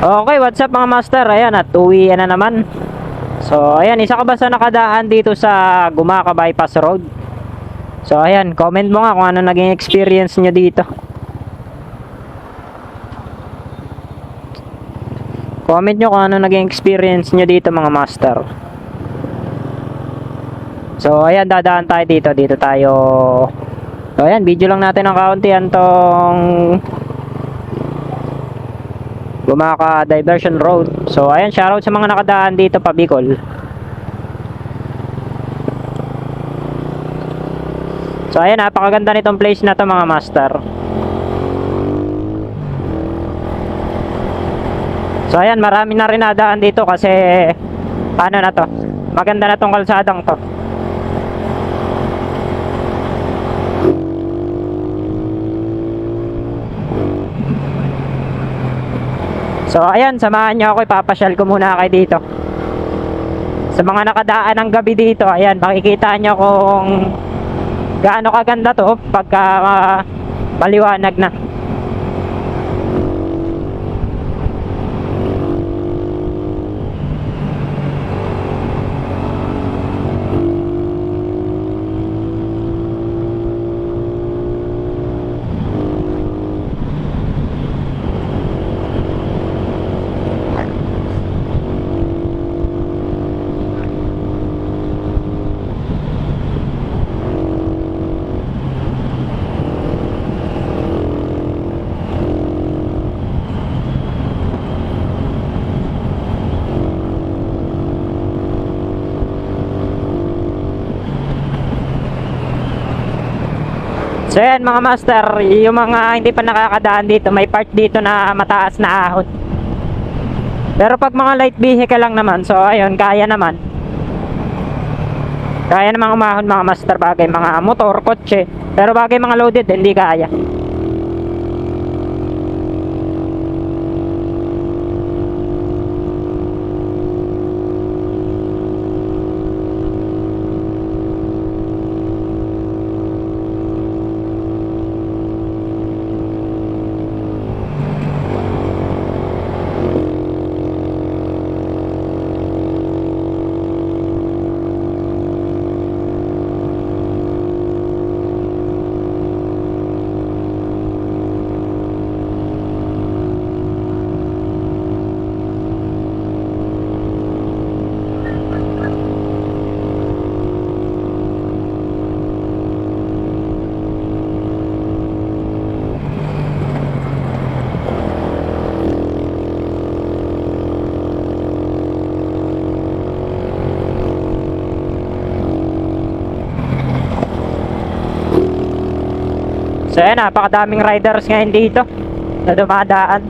Okay, what's up mga master? Ayan, at uwi na naman. So, ayan, isa ka ba sa nakadaan dito sa Gumaka Bypass Road? So, ayan, comment mo nga kung ano naging experience nyo dito. Comment nyo kung ano naging experience nyo dito mga master. So, ayan, dadaan tayo dito. Dito tayo... So, ayan, video lang natin ng kaunti yan tong Gumaka Diversion Road. So, ayan, shoutout sa mga nakadaan dito pa Bicol. So, ayan, napakaganda nitong place na to mga master. So, ayan, marami na rin nadaan dito kasi ano na to, maganda na tong kalsadang to. So ayan, samahan nyo ako, ipapasyal ko muna kayo dito. Sa mga nakadaan ng gabi dito, ayan, makikita nyo kung gaano kaganda to pagka ah, maliwanag na. So ayan mga master, yung mga hindi pa nakakadaan dito, may part dito na mataas na ahon. Pero pag mga light vehicle lang naman, so ayun, kaya naman. Kaya namang umahon mga master bagay mga motor, kotse. Pero bagay mga loaded, hindi kaya. So ayan, napakadaming riders ngayon dito na dumadaan.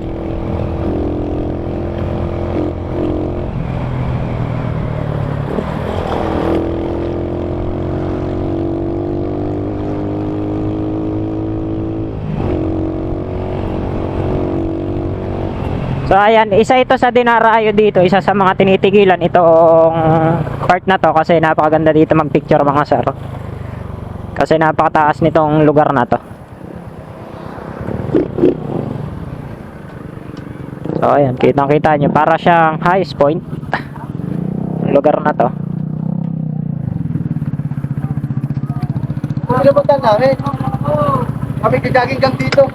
So ayan, isa ito sa dinarayo dito, isa sa mga tinitigilan itong part na to kasi napakaganda dito magpicture mga sir. Kasi napakataas nitong lugar na to. So ayan, kitang kita nyo para siyang highest point lugar na to. Ano ba namin? Kami gagaging gang dito.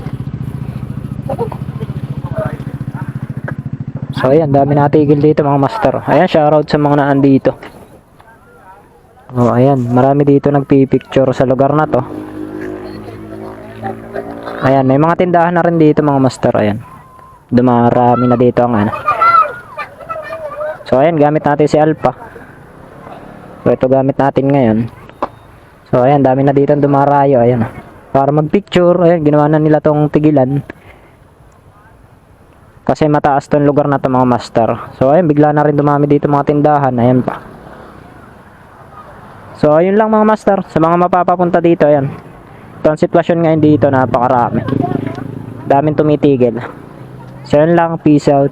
So ayan, dami natigil dito mga master. Ayan, shoutout sa mga naan dito. Oh, ayan, marami dito nagpi-picture sa lugar na to. Ayan, may mga tindahan na rin dito mga master. Ayan. Dumarami na dito ang ano. So ayan, gamit natin si Alpha. So ito gamit natin ngayon. So ayan, dami na dito ang dumarayo. Ayan. Para mag-picture, ayan, ginawa na nila tong tigilan. Kasi mataas tong lugar na to mga master. So ayun, bigla na rin dumami dito mga tindahan. Ayan pa. So ayun lang mga master. Sa mga mapapapunta dito, ayan. Ito ang sitwasyon ngayon dito, napakarami. Daming tumitigil. So yun lang, peace out.